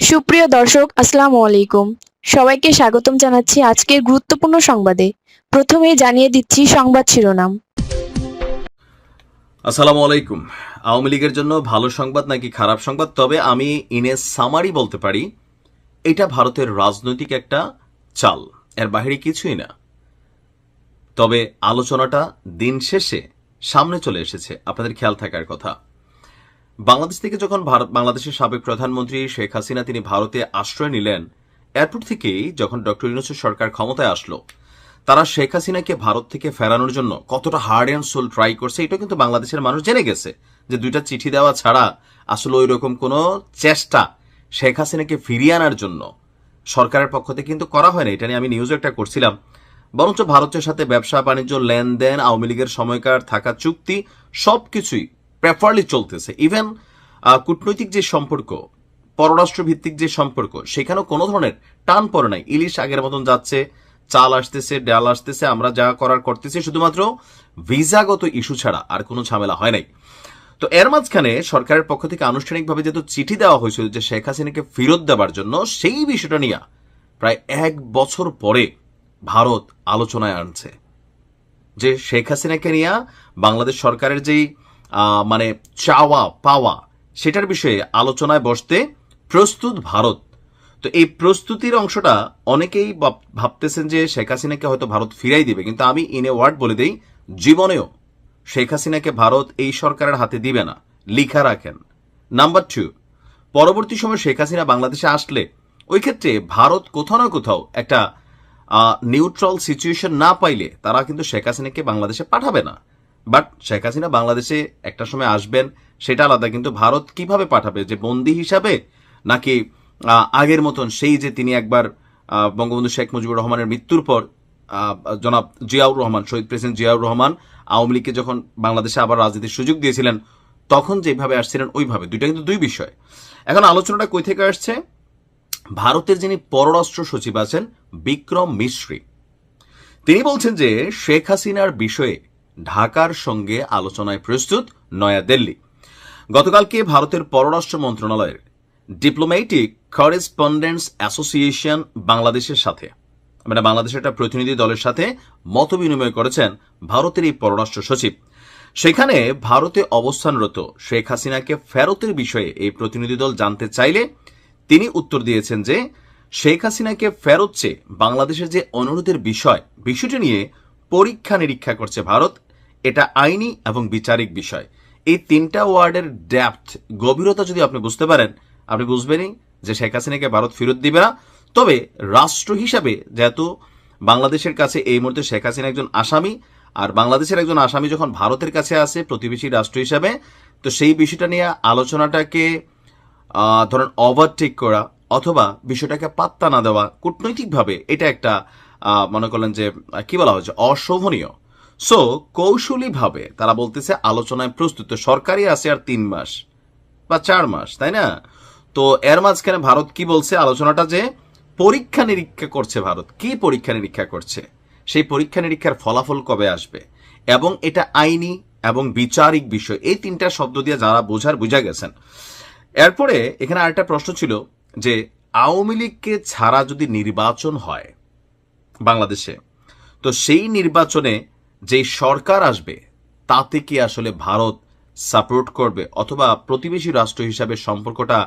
সুপ্রিয় দর্শক, আসসালামু আলাইকুম। সবাইকে স্বাগতম জানাচ্ছি আজকের গুরুত্বপূর্ণ সংবাদে। প্রথমেই জানিয়ে দিচ্ছি সংবাদ শিরোনাম। আসসালামু আলাইকুম। আওয়ামী লীগের জন্য ভালো সংবাদ নাকি খারাপ সংবাদ? তবে আমি ইনে সামারি বলতে পারি, এটা ভারতের রাজনৈতিক একটা চাল, এর বাহিরে কিছুই না। তবে আলোচনাটা দিন শেষে সামনে চলে এসেছে। আপনাদের খেয়াল থাকার কথা। বাংলাদেশ থেকে যখন ভারত বাংলাদেশের সাবেক প্রধানমন্ত্রী শেখ হাসিনা তিনি ভারতে আশ্রয় নিলেন, এরপর থেকেই যখন ডক্টর ইউনুসের সরকার ক্ষমতায় আসলো, তারা শেখ হাসিনাকে ভারত থেকে ফেরানোর জন্য কতটা হার্ড অ্যান্ড সোল ট্রাই করছে এটা কিন্তু বাংলাদেশের মানুষ জেনে গেছে যে দুইটা চিঠি দেওয়া ছাড়া আসলে ওই রকম কোনো চেষ্টা শেখ হাসিনাকে ফিরিয়ে আনার জন্য সরকারের পক্ষ থেকে কিন্তু করা হয় না এটা নিয়ে আমি নিউজ একটা করছিলাম। বরঞ্চ ভারতের সাথে ব্যবসা, বাণিজ্য, লেনদেন, আওয়ামী লীগের সময়কার থাকা চুক্তি সবকিছুই প্রেফারলি চলতেছে। ইভেন কূটনৈতিক যে সম্পর্ক পররাষ্ট্র ভিত্তিক যে সম্পর্ক, সেখানেও কোনো ধরনের টান পড়ে নাই। ইলিশ আগের মতন যাচ্ছে, চাল আসতেছে, ডাল আসতেছে, আমরা যা করার করতেছি, শুধুমাত্র ভিসাগত ইস্যু ছাড়া আর কোনো ঝামেলা হয় নাই। তো এর মাঝখানে সরকারের পক্ষ থেকে আনুষ্ঠানিকভাবে যেহেতু চিঠি দেওয়া হয়েছিল যে শেখ হাসিনাকে ফেরত দেওয়ার জন্য, সেই বিষয়টা নিয়ে প্রায় এক বছর পরে ভারত আলোচনায় আনছে। যে শেখ হাসিনাকে নিয়ে বাংলাদেশ সরকারের যেই মানে চাওয়া, পাওয়া, সেটার বিষয়ে আলোচনায় বসতে প্রস্তুত ভারত। তো এই প্রস্তুতির অংশটা অনেকেই ভাবতেছেন যে শেখ হাসিনাকে হয়তো ভারত ফিরাই দিবে, কিন্তু আমি ইন এ ওয়ার্ড বলে দিই, জীবনেও শেখ হাসিনাকে ভারত এই সরকারের হাতে দিবে না, লিখা রাখেন। নাম্বার টু পরবর্তী সময় শেখ হাসিনা বাংলাদেশে আসলে ওই ক্ষেত্রে ভারত কোথাও না কোথাও একটা নিউট্রাল সিচুয়েশন না পাইলে তারা কিন্তু শেখ হাসিনাকে বাংলাদেশে পাঠাবে না। বাট শেখ হাসিনা বাংলাদেশে একটা সময় আসবেন, সেটা আলাদা, কিন্তু ভারত কীভাবে পাঠাবে? যে বন্দী হিসাবে নাকি আগের মতন সেই যে তিনি একবার বঙ্গবন্ধু শেখ মুজিবুর রহমানের মৃত্যুর পর জনাব জিয়াউর রহমান, শহীদ প্রেসিডেন্ট জিয়াউর রহমান আওয়ামী লীগকে যখন বাংলাদেশে আবার রাজনীতির সুযোগ দিয়েছিলেন, তখন যেভাবে আসছিলেন, ওইভাবে। দুইটা কিন্তু দুই বিষয়। এখন আলোচনাটা কই থেকে আসছে? ভারতের যিনি পররাষ্ট্র সচিব আছেন, বিক্রম মিশ্রি। তিনি বলছেন যে শেখ হাসিনার বিষয়ে ঢাকার সঙ্গে আলোচনায় প্রস্তুত নয়াদিল্লি। গতকালকে ভারতের পররাষ্ট্র মন্ত্রণালয়ের ডিপ্লোম্যাটিক করেসপন্ডেন্টস অ্যাসোসিয়েশন বাংলাদেশের সাথে মানে বাংলাদেশের একটা প্রতিনিধি দলের সাথে মত বিনিময় করেছেন ভারতের এই পররাষ্ট্র সচিব। সেখানে ভারতে অবস্থানরত শেখ হাসিনাকে ফেরতের বিষয়ে এই প্রতিনিধি দল জানতে চাইলে তিনি উত্তর দিয়েছেন যে, শেখ হাসিনাকে ফেরত চেয়ে বাংলাদেশের যে অনুরোধের বিষয়, বিষয়টি নিয়ে পরীক্ষা নিরীক্ষা করছে ভারত এটা আইনি এবং বিচারিক বিষয়। এই তিনটা ওয়ার্ডের ডেপথ, গভীরতা যদি আপনি বুঝতে পারেন, আপনি বুঝবেনই যে শেখ হাসিনাকে ভারত ফেরত দিবে না। তবে রাষ্ট্র হিসাবে যেহেতু বাংলাদেশের কাছে এই মুহূর্তে শেখ হাসিনা একজন আসামি, আর বাংলাদেশের একজন আসামি যখন ভারতের কাছে আসে প্রতিবেশী রাষ্ট্র হিসাবে, তো সেই বিষয়টা নিয়ে আলোচনাটাকে ধরেন ওভারটেক করা অথবা বিষয়টাকে পাত্তা না দেওয়া কূটনৈতিকভাবে এটা একটা মনে করলেন যে, কি বলা হচ্ছে অশোভনীয়। সো কৌশলীভাবে তারা বলতেছে, আলোচনায় প্রস্তুত সরকারই আছে আর তিন মাস বা চার মাস, তাই না? তো এর মাঝখানে ভারত কি বলছে? আলোচনাটা যে পরীক্ষা নিরীক্ষা করছে ভারত। কি পরীক্ষা নিরীক্ষা করছে? সেই পরীক্ষা নিরীক্ষার ফলাফল কবে আসবে? এবং এটা আইনি এবং বিচারিক বিষয়। এই তিনটা শব্দ দিয়ে যারা বোঝার, বুঝা গেছেন। এরপরে এখানে আরেকটা প্রশ্ন ছিল যে, আওয়ামী লীগকে ছাড়া যদি নির্বাচন হয় বাংলাদেশে, তো সেই নির্বাচনে যেই সরকার আসবে, তাতে কি আসলে ভারত সাপোর্ট করবে অথবা প্রতিবেশী রাষ্ট্র হিসাবে সম্পর্কটা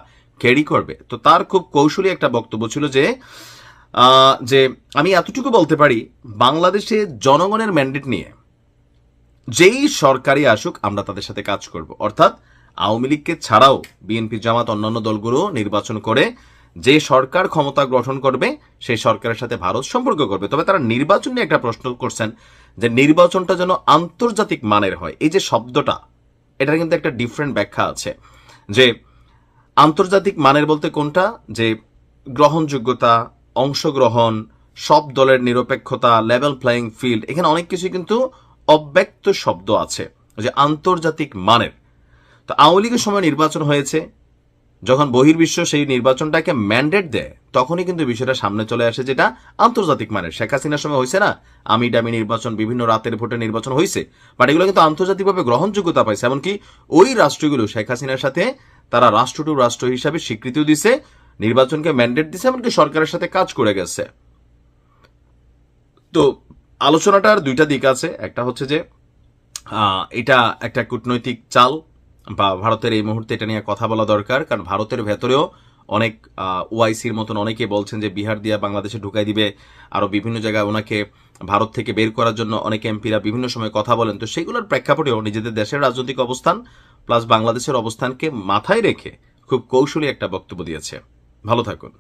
ক্যারি করবে? তো তার খুব কৌশলী একটা বক্তব্য ছিল যে যে আমি এতটুকু বলতে পারি, বাংলাদেশে জনগণের ম্যান্ডেট নিয়ে যেই সরকারি আসুক, আমরা তাদের সাথে কাজ করব। অর্থাৎ আওয়ামী লীগকে ছাড়াও বিএনপি জামাত অন্যান্য দলগুলো নির্বাচন করে যে সরকার ক্ষমতা গঠন করবে, সেই সরকারের সাথে ভারত সম্পর্ক করবে। তবে তারা নির্বাচন নিয়ে একটা প্রশ্ন করছেন যে নির্বাচনটা যেন আন্তর্জাতিক মানের হয়। এই যে শব্দটা, এটার কিন্তু একটা ডিফারেন্ট ব্যাখ্যা আছে। যে আন্তর্জাতিক মানের বলতে কোনটা? যে গ্রহণযোগ্যতা, অংশগ্রহণ, সব দলের নিরপেক্ষতা লেভেল প্লেয়িং ফিল্ড এখানে অনেক কিছু কিন্তু অব্যক্ত শব্দ আছে। যে আন্তর্জাতিক মানের। তো আওয়ামী লীগের সময় নির্বাচন হয়েছে যখন বহির্বিশ্ব সেই নির্বাচনটাকে ম্যান্ডেট দেয়, তখনই কিন্তু বিষয়টা সামনে চলে আসে যেটা আন্তর্জাতিক মানের। শেখ হাসিনার সময় হয়েছে না? আমি ডামি নির্বাচন, বিভিন্ন রাতের ভোটে নির্বাচন হয়েছে বাট এগুলো কিন্তু আন্তর্জাতিকভাবে গ্রহণযোগ্যতা পাইছে। এমনকি ওই রাষ্ট্রগুলো, শেখ হাসিনার সাথে তারা রাষ্ট্র টু রাষ্ট্র হিসাবে স্বীকৃতিও দিছে, নির্বাচনকে ম্যান্ডেট দিছে, এমনকি সরকারের সাথে কাজ করে গেছে। তো আলোচনাটার দুইটা দিক আছে। একটা হচ্ছে যে এটা একটা কূটনৈতিক চাল বা ভারতের এই মুহূর্তে এটা নিয়ে কথা বলা দরকার, কারণ ভারতের ভেতরেও অনেক ওআইসির মতন অনেকে বলছেন যে বিহার দিয়া বাংলাদেশে ঢুকাই দিবে আরও বিভিন্ন জায়গায় ওনাকে ভারত থেকে বের করার জন্য অনেক এমপিরা বিভিন্ন সময় কথা বলেন। তো সেগুলোর প্রেক্ষাপটেও নিজেদের দেশের রাজনৈতিক অবস্থান প্লাস বাংলাদেশের অবস্থানকে মাথায় রেখে খুব কৌশলী একটা বক্তব্য দিয়েছে। ভালো থাকুন।